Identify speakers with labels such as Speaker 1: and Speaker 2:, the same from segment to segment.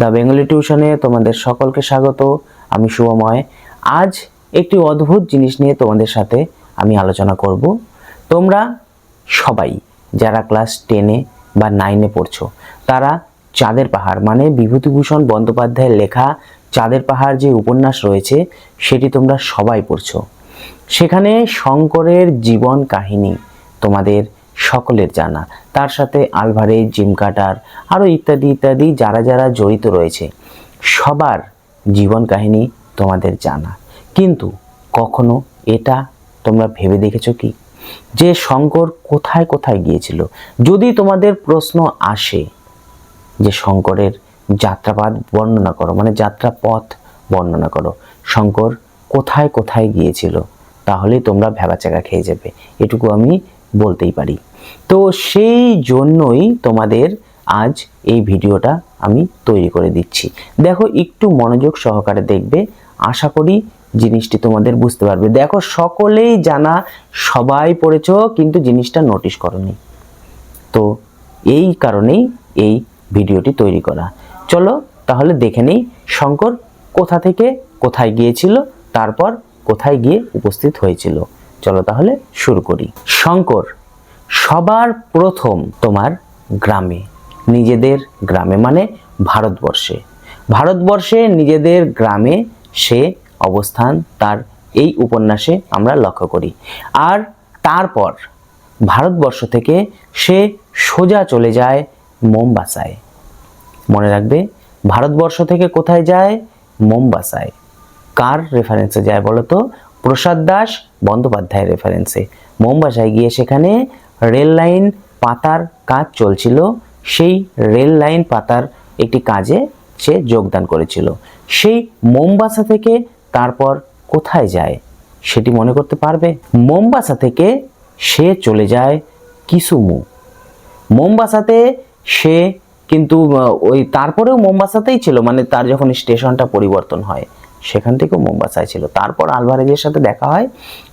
Speaker 1: The Bengali টিউশনে তোমাদের সকলকে স্বাগত, আমি শুভময় আজ একটি অদ্ভুত জিনিস নিয়ে তোমাদের সাথে আমি আলোচনা করব। তোমরা সবাই যারা ক্লাস টেনে বা নাইনে পড়ছো, তারা চাঁদের পাহাড় মানে বিভূতিভূষণ বন্দ্যোপাধ্যায়ের লেখা চাঁদের পাহাড় যে উপন্যাস রয়েছে, সেটি তোমরা সবাই পড়ছো। সেখানে শঙ্করের জীবন কাহিনী তোমাদের সকলের জানা। তার সাথে আলভারেজ, জিম কাটার আরও ইত্যাদি ইত্যাদি যারা যারা জড়িত রয়েছে। সবার জীবন কাহিনী তোমাদের জানা। কিন্তু কখনো এটা তোমরা ভেবে দেখেছ কি? যে শঙ্কর কোথায় কোথায় গিয়েছিল? যদি তোমাদের প্রশ্ন আসে যে শঙ্করের যাত্রাপাত বর্ণনা করো মানে যাত্রাপথ বর্ণনা করো, শঙ্কর কোথায় কোথায় গিয়েছিল তাহলেই তোমরা ভেবাচাকা খেয়ে যাবে। এটুকু আমি বলতেই পারি। তো সেই জন্যই তোমাদের আজ এই ভিডিওটা আমি তৈরি করে দিচ্ছি। দেখো, একটু মনোযোগ সহকারে দেখবে। আশা করি জিনিসটি তোমাদের বুঝতে পারবে। দেখো, সকলেই জানা, সবাই পড়েছো, কিন্তু জিনিসটা নোটিশ করনি। তো এই কারণেই এই ভিডিওটি তৈরি করা। চলো, তাহলে দেখে নেই, শঙ্কর কোথা থেকে কোথায় গিয়েছিল, তারপর কোথায় গিয়ে উপস্থিত হয়েছিল। চলো তাহলে শুরু করি। শঙ্কর, সবার প্রথম তোমার গ্রামে। নিজেদের গ্রামে মানে ভারতবর্ষে। ভারতবর্ষে নিজেদের গ্রামে সে অবস্থান তার এই উপন্যাসে আমরা লক্ষ্য করি। আর তারপর ভারতবর্ষ থেকে সে সোজা চলে যায় মোমবাসায়। মনে রাখবে, ভারতবর্ষ থেকে কোথায় যায়? মোমবাসায়। কার রেফারেন্সে যায় বলো তো প্রসাদ দাস বন্দ্যোপাধ্যায়ের রেফারেন্সে মোমবাসায় গিয়ে সেখানে রেল লাইন পাতার কাজ চলছিল, সেই রেল লাইন পাতার একটি কাজে সে যোগদান করেছিল। সেই মোমবাসা থেকে তারপর কোথায় যায় সেটি মনে করতে পারবে? মোমবাসা থেকে সে চলে যায় কিসুমু। মোমবাসাতে সে কিন্তু ওই তারপরেও মোমবাসাতেই ছিল মানে তার যখন স্টেশনটা পরিবর্তন হয়। সেখান থেকেও মোমবাসায় ছিল। তারপর আলভারেজের সাথে দেখা হয়,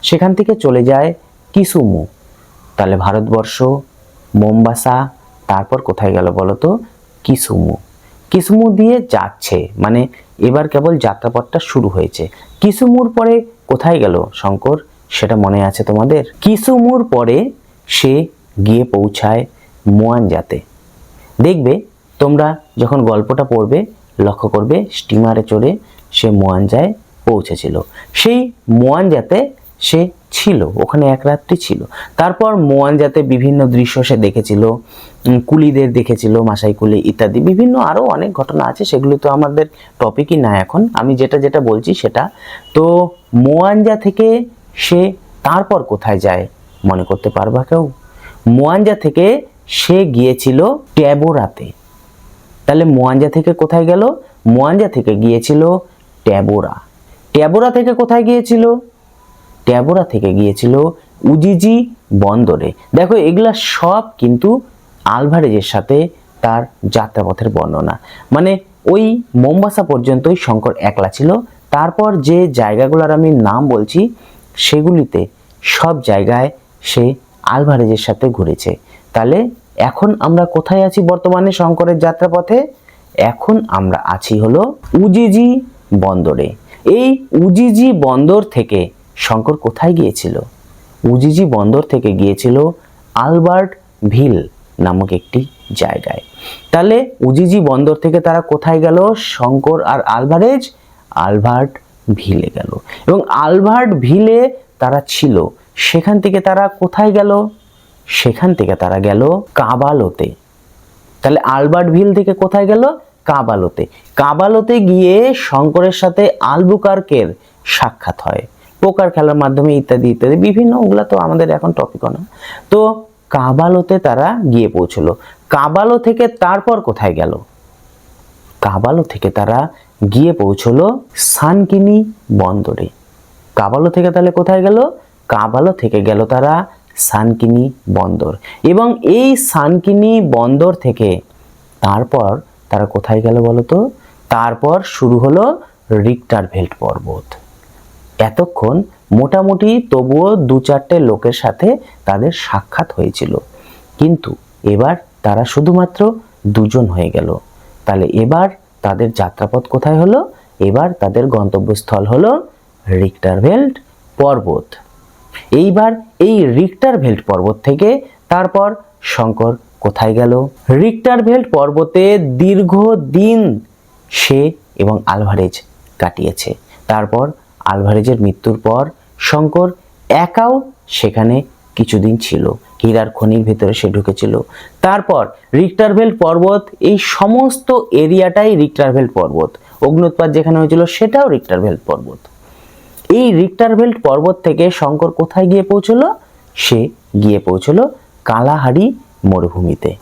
Speaker 1: সেখান থেকে চলে যায় কিসুমু। তাহলে ভারতবর্ষ, মোমবাসা, তারপর কোথায় গেল বলো তো কিসুমু। কিসুমু দিয়ে যাচ্ছে মানে এবার কেবল যাত্রাপথটা শুরু হয়েছে। কিসুমুর পরে কোথায় গেল শঙ্কর, সেটা মনে আছে তোমাদের? কিসুমুর পরে সে গিয়ে পৌঁছায় মোয়ানজাতে। দেখবে, তোমরা যখন গল্পটা পড়বে, লক্ষ্য করবে স্টিমারে চড়ে সে মোয়ানজায় পৌঁছেছিল। সেই মোয়ানজাতে সে ছিল, ওখানে এক রাত্রি ছিল। তারপর মোয়ানজাতে বিভিন্ন দৃশ্য সে দেখেছিল কুলিদের দেখেছিল, মাসাই কুলি ইত্যাদি। বিভিন্ন আরও অনেক ঘটনা আছে, সেগুলি তো আমাদের টপিকই না এখন। আমি যেটা যেটা বলছি সেটা। তো মোয়ানজা থেকে সে তারপর কোথায় যায়, মনে করতে পারবা কেউ? মোয়ানজা থেকে সে গিয়েছিল ট্যাবোরাতে তাহলে মোয়ানজা থেকে কোথায় গেল? মোয়ানজা থেকে গিয়েছিল ট্যাবোরা। ট্যাবোরা থেকে কোথায় গিয়েছিল? ট্যাবোরা থেকে গিয়েছিল উজিজি বন্দরে। দেখো, এগুলা সব কিন্তু আলভারেজের সাথে তার যাত্রাপথের বর্ণনা। মানে ওই মোম্বাসা পর্যন্তই শঙ্কর একলা ছিল। তারপর যে জায়গাগুলোর আমি নাম বলছি, সেগুলিতে সব জায়গায় সে আলভারেজের সাথে ঘুরেছে। তাহলে এখন আমরা কোথায় আছি বর্তমানে শঙ্করের যাত্রাপথে? এখন আমরা আছি হলো উজিজি বন্দরে। এই উজিজি বন্দর থেকে শঙ্কর কোথায় গিয়েছিল? উজিজি বন্দর থেকে গিয়েছিল আলবার্ট ভিল নামক একটি জায়গায়। তাহলে উজিজি বন্দর থেকে তারা কোথায় গেল? শঙ্কর আর আলভারেজ আলবার্ট ভিলে গেল। এবং আলবার্ট ভিলে তারা ছিল। সেখান থেকে তারা কোথায় গেল? সেখান থেকে তারা গেল কাবালোতে। তাহলে আলবার্ট ভিল থেকে কোথায় গেল? কাবালোতে। কাবালোতে গিয়ে শঙ্করের সাথে আলবুকার্কের সাক্ষাৎ হয়। পোকার খেলার মাধ্যমে ইত্যাদি ইত্যাদি, বিভিন্ন ওগুলা তো আমাদের এখন টপিকও না। তো কাবালোতে তারা গিয়ে পৌঁছলো। কাবালো থেকে তারপর কোথায় গেল? কাবালো থেকে তারা গিয়ে পৌঁছলো সানকিনি বন্দরে। কাবালো থেকে তাহলে কোথায় গেল? কাবালো থেকে গেল তারা সানকিনি বন্দর। এবং এই সানকিনি বন্দর থেকে তারপর তারা কোথায় গেল বলো তো তারপর শুরু হলো রিক্টার ভেল্ট পর্বত। এতক্ষণ মোটামুটি তবুও দু চারটে লোকের সাথে তাদের সাক্ষাৎ হয়েছিল। কিন্তু এবার তারা শুধুমাত্র দুজন হয়ে গেল। তাহলে এবার তাদের যাত্রাপথ কোথায় হলো? এবার তাদের গন্তব্যস্থল হলো রিক্টারভেল্ট পর্বত। এইবার এই রিক্টারভেল্ট পর্বত থেকে তারপর শঙ্কর কোথায় গেল? রিক্টারভেল্ট পর্বতে দীর্ঘ দিন সে এবং আলভারেজ কাটিয়েছে। তারপর আলভারেজের মৃত্যুর পর শঙ্কর একাও সেখানে কিছুদিন ছিল। হীরার খনির ভেতরে সে ঢুকেছিল। তারপর রিক্টারভেল্ট পর্বত, এই সমস্ত এরিয়াটাই রিক্টারভেল্ট পর্বত। অগ্নুৎপাত যেখানে হয়েছিল সেটাও রিক্টারভেল্ট পর্বত। এই রিক্টারভেল্ট পর্বত থেকে শঙ্কর কোথায় গিয়ে পৌঁছলো? সে গিয়ে পৌঁছলো কালাহারি মরুভূমিতে।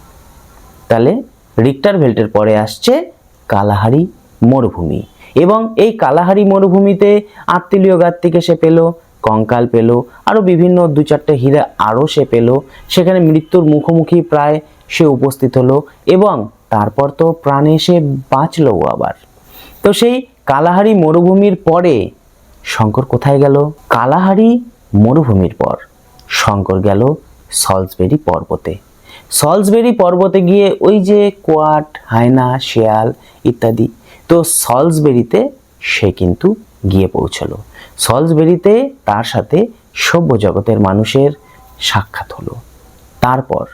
Speaker 1: তাহলে রিক্টারভেল্টের পরে আসছে কালাহারি মরুভূমি। এবং এই কালাহারি মরুভূমিতে আত্মিলীয় গাত সে পেল, কঙ্কাল পেল আরও বিভিন্ন দু চারটে হীরা আরও সে পেল। সেখানে মৃত্যুর মুখোমুখি প্রায় সে উপস্থিত হলো এবং তারপর তো প্রাণে সে বাঁচলো আবার। তো সেই কালাহারি মরুভূমির পরে শঙ্কর কোথায় গেল? কালাহারি মরুভূমির পর শঙ্কর গেল সলসবেরি পর্বতে। সলসবেরি পর্বতে গিয়ে ওই যে কোয়াট, হায়না, শেয়াল ইত্যাদি, তো সলসবেরিতে সে কিন্তু গিয়ে পৌঁছলো। সলসবেরিতে তার সাথে সভ্য জগতের মানুষের সাক্ষাৎ হলো। তারপর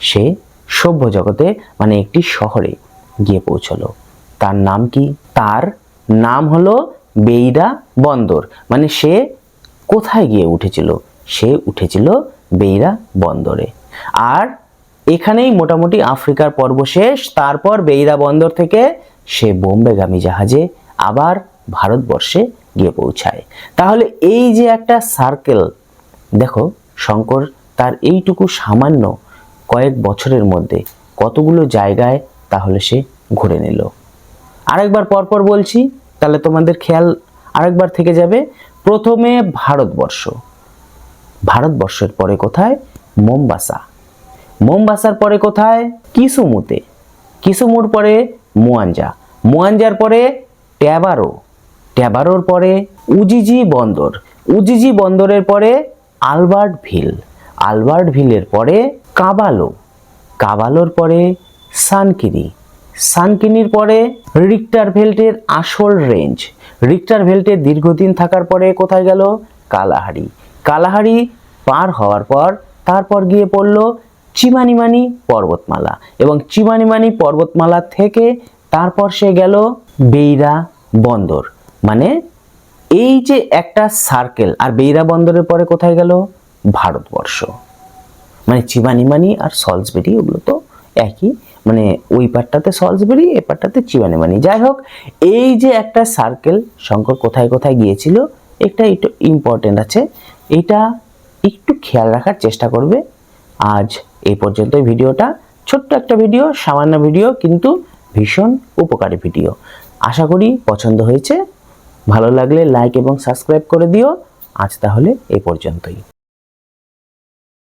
Speaker 1: সে সভ্য জগতে মানে একটি শহরে গিয়ে পৌঁছলো। তার নাম কি? তার নাম হলো বেইরা বন্দর। মানে সে কোথায় গিয়ে উঠেছিল? সে উঠেছিল বেইরা বন্দরে। আর এখানেই মোটামুটি আফ্রিকার পর্ব শেষ। তারপর বেইরা বন্দর থেকে সে বোম্বেগামী জাহাজে আবার ভারতবর্ষে গিয়ে পৌঁছায়। তাহলে এই যে একটা সার্কেল দেখো শঙ্কর তার এইটুকু সামান্য কয়েক বছরের মধ্যে কতগুলো জায়গায় তাহলে সে ঘুরে নিল। আরেকবার পরপর বলছি, তাহলে তোমাদের খেয়াল আরেকবার থেকে যাবে। প্রথমে ভারতবর্ষ। ভারতবর্ষের পরে কোথায়? মোমবাসা। মোমবাসার পরে কোথায়? কিসুমুতে। কিসুমুর পরে মুয়াঞ্জা মুয়াঞ্জার পরে ট্যাবারো। ট্যাবারোর পরে উজিজি বন্দর। উজিজি বন্দরের পরে আলবার্ট ভিল আলবার্ট ভিলের পরে কাবালো। কাবালোর পরে সানকিনি। সানকিনির পরে রিক্টার ভেল্টের আসল রেঞ্জ। রিক্টার ভেল্টের দীর্ঘদিন থাকার পরে কোথায় গেল? কালাহারি। কালাহারি পার হওয়ার পর তারপর গিয়ে পড়ল চিমানিমানি পর্বতমালা। এবং চিমানিমানি পর্বতমালা থেকে তারপর সে গেল বেইরা বন্দর। মানে এই যে একটা সার্কেল আর বেইরা বন্দরের পরে কোথায় গেল? ভারতবর্ষ। মানে চিবানিমানি আর সলসবেরি ওগুলো তো একই। মানে ওই পাটটাতে সলসবেরি এ পাটটাতে চিবানিমানি যাই হোক, এই যে একটা সার্কেল শঙ্কর কোথায় কোথায় গিয়েছিল, একটা একটু ইম্পর্টেন্ট আছে। এটা একটু খেয়াল রাখার চেষ্টা করবে। আজ এই পর্যন্ত ভিডিওটা। ছোট্ট একটা ভিডিও, সামান্য ভিডিও, কিন্তু ভীষণ উপকারী ভিডিও। আশা করি পছন্দ হয়েছে। ভালো লাগলে লাইক এবং সাবস্ক্রাইব করে দিও। আজ তাহলে এ পর্যন্তই।